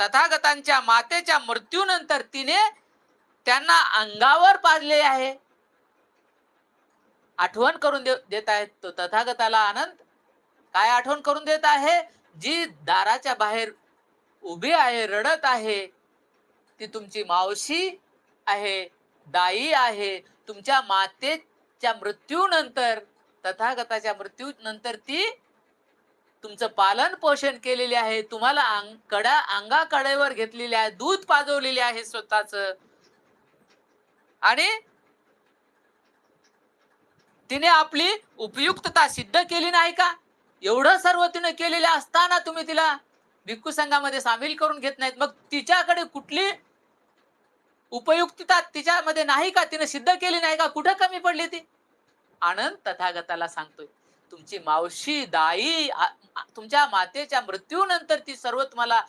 तथागतांच्या मातेच्या मृत्यूनंतर तिने त्यांना अंगावर पाजले आहे. आठवण करून दे- देत आहेत तो तथागताला आनंद. काय आठवण करून देत आहे? जी दाराच्या बाहेर उभी आहे रडत आहे ती तुमची मावशी आहे दाई आहे तुमच्या मातेच्या मृत्यूनंतर तथागताच्या मृत्यूनंतर ती तुमचं पालन पोषण केलेले आहे तुम्हाला अंग कड्या अंगा कडेवर घेतलेले आहे दूध पाजवलेले आहे स्वतःच. आणि तिने आपली उपयुक्तता सिद्ध केली नाही का? एवढं सर्व तिने केलेले असताना तुम्ही तिला भिक्खू संघामध्ये सामील करून घेत नाहीत. मग तिच्याकडे कुठली उपयुक्तता तिच्यामध्ये नाही का? तिने सिद्ध केली नाही का? कुठं कमी पडली ती? आनंद तथागताला सांगतोय. तुमची मावशी दाई तुमच्या मातेच्या मृत्यूनंतर ती सर्व तुम्हाला